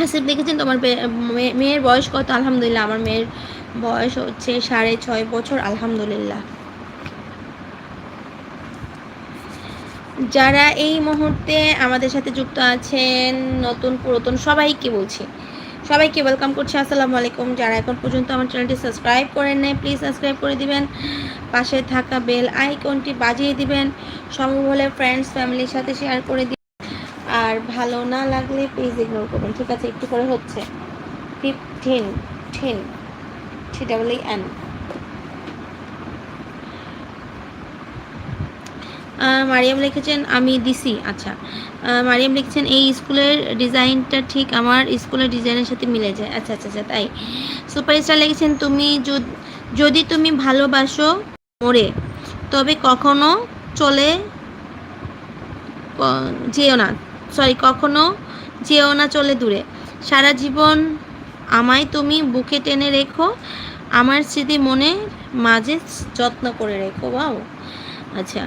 হাসিব দেখেছেন তোমার মেয়ের বয়স কত? আলহামদুলিল্লাহ, আমার মেয়ের বয়স হচ্ছে সাড়ে ছয় বছর, আলহামদুলিল্লাহ। যারা এই মুহূর্তে আমাদের সাথে যুক্ত আছেন, নতুন, পুরাতন, সবাইকে বলছি, সবাইকে ওয়েলকাম করছি, আসসালামু আলাইকুম। যারা এখন পর্যন্ত আমার চ্যানেলটি সাবস্ক্রাইব করেন নাই প্লিজ সাবস্ক্রাইব করে দিবেন। পাশে থাকা বেল আইকনটি বাজিয়ে দিবেন। সম্ভব হলে ফ্রেন্ডস ফ্যামিলির সাথে শেয়ার করে আর ভালো না লাগলে প্লিজ ইগনোর করবেন। ঠিক আছে, একটু করে হচ্ছে। Fifteen ten three double N Mariyam লিখেছেন, আমি দিছি আচ্ছা। মারিয়াম লিখছেন, এই স্কুলের ডিজাইনটা ঠিক আমার স্কুলের ডিজাইনের সাথে মিলে যায়। আচ্ছা আচ্ছা আচ্ছা তাই। সুপারস্টার লিখেছেন, তুমি যদি তুমি ভালোবাসো ওরে তবে কখনো চলে যেও না। সরি, কখনো যেও না চলে দূরে। সারা জীবন আমায় তুমি বুকে টেনে রেখো, আমার স্মৃতি মনে মাঝে যত্ন করে রেখো বাও আচ্ছা।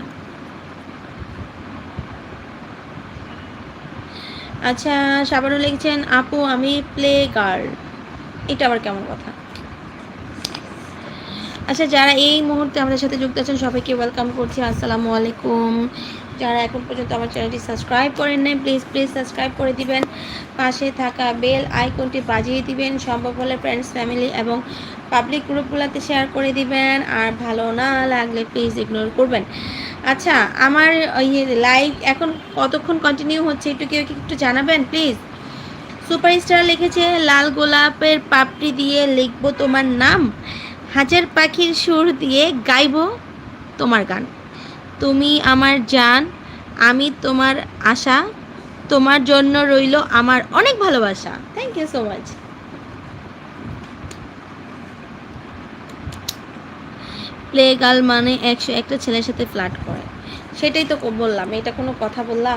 আচ্ছা সাবারও লিখছেন, আপু, আমি প্লে গার্ল এটা আবার কেমন কথা? আচ্ছা যারা এই মুহূর্তে আমাদের সাথে যুক্ত আছেন, সবাইকে ওয়েলকাম করছি। আসসালামু আলাইকুম। যারা এখন পর্যন্ত আমার চ্যানেলটি সাবস্ক্রাইব করেন নাই প্লিজ প্লিজ সাবস্ক্রাইব করে দিবেন। পাশে থাকা বেল আইকনটি বাজিয়ে দিবেন, সম্ভব হলে ফ্রেন্ডস ফ্যামিলি এবং পাবলিক গ্রুপগুলোতে শেয়ার করে দিবেন। আর ভালো না লাগলে প্লিজ ইগনোর করবেন। আচ্ছা আমার ইয়ে লাইভ এখন কতক্ষণ কন্টিনিউ হচ্ছে একটু কেউ একটু জানাবেন প্লিজ সুপারস্টার লিখেছে, লাল গোলাপের পাপড়ি দিয়ে লিখব তোমার নাম হাজার পাখির সুর দিয়ে গাইবো তোমার গান। তুমি আমার জান, আমি তোমার আশা, তোমার জন্য রইল আমার অনেক ভালোবাসা। Thank you so much play girl মানে একশো একটা ছেলের সাথে ফ্ল্যাট করে। সেটাই তো বললাম, এটা কোনো কথা বললা?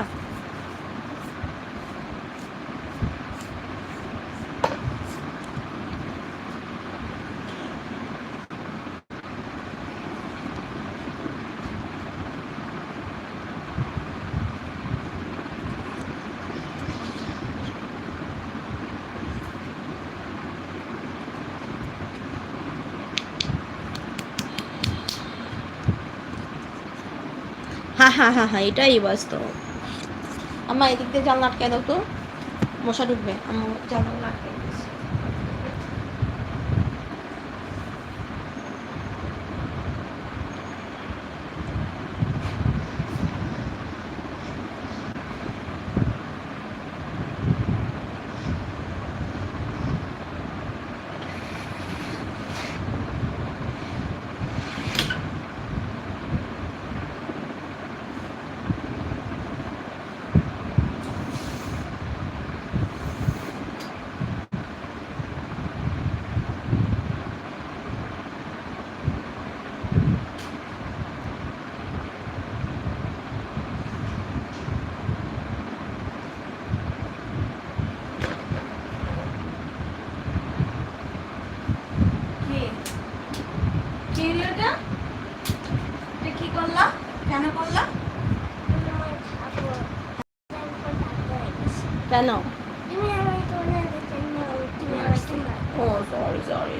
হ্যাঁ হ্যাঁ হ্যাঁ হ্যাঁ এটাই বাস্তব। আমার এদিক দিয়ে জাল আটকে দাও তো। মশা ঢুকবে। আমার জানলা আটকে দিয়েছে। কি কি হলো এটা এটা কি করলা কেন কেন? ও সরি সরি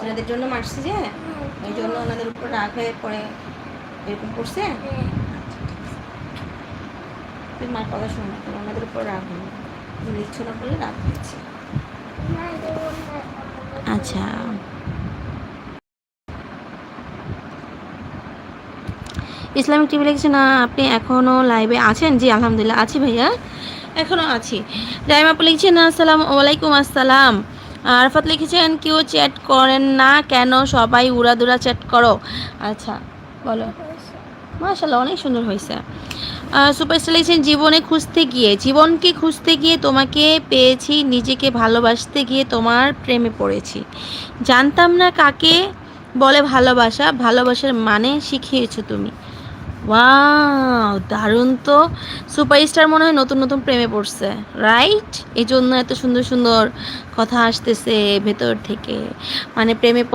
ওনাদের জন্য মারছি যে? ওই জন্য ওনাদের উপর রাগ হয়ে পরে এরকম করছে? তুই মার কথা শুনে ওনাদের উপর রাগ হলো তুমি না করলে রাগ হয়েছে। আচ্ছা। ইসলামিক টিভি লিখছে না আপনি? এখনও লাইভে আছেন? জি, আলহামদুলিল্লাহ, আছি ভাইয়া। এখনও আছি। রাইমাপু লিখছেন, আসসালাম ওয়ালাইকুম আসসালাম। আরফাত লিখেছেন, কেউ চ্যাট করেন না কেন? সবাই উড়াদুরা চ্যাট করো। আচ্ছা বলো। মাশাল্লাহ অনেক সুন্দর হয়েছে। সুপারস্টার লিখছেন, জীবনে খুঁজতে গিয়ে, জীবনকে খুঁজতে গিয়ে তোমাকে পেয়েছি, নিজেকে ভালোবাসতে গিয়ে তোমার প্রেমে পড়েছি। জানতাম না কাকে বলে ভালোবাসা, ভালোবাসার মানে শিখিয়েছো তুমি। ওয়াও দারুণ তো। সুপারস্টার মনে হয় নতুন নতুন প্রেমে পড়ছে রাইট এই জন্য এত সুন্দর সুন্দর কথা আসতেছে ভেতর থেকে। মানে প্রেমে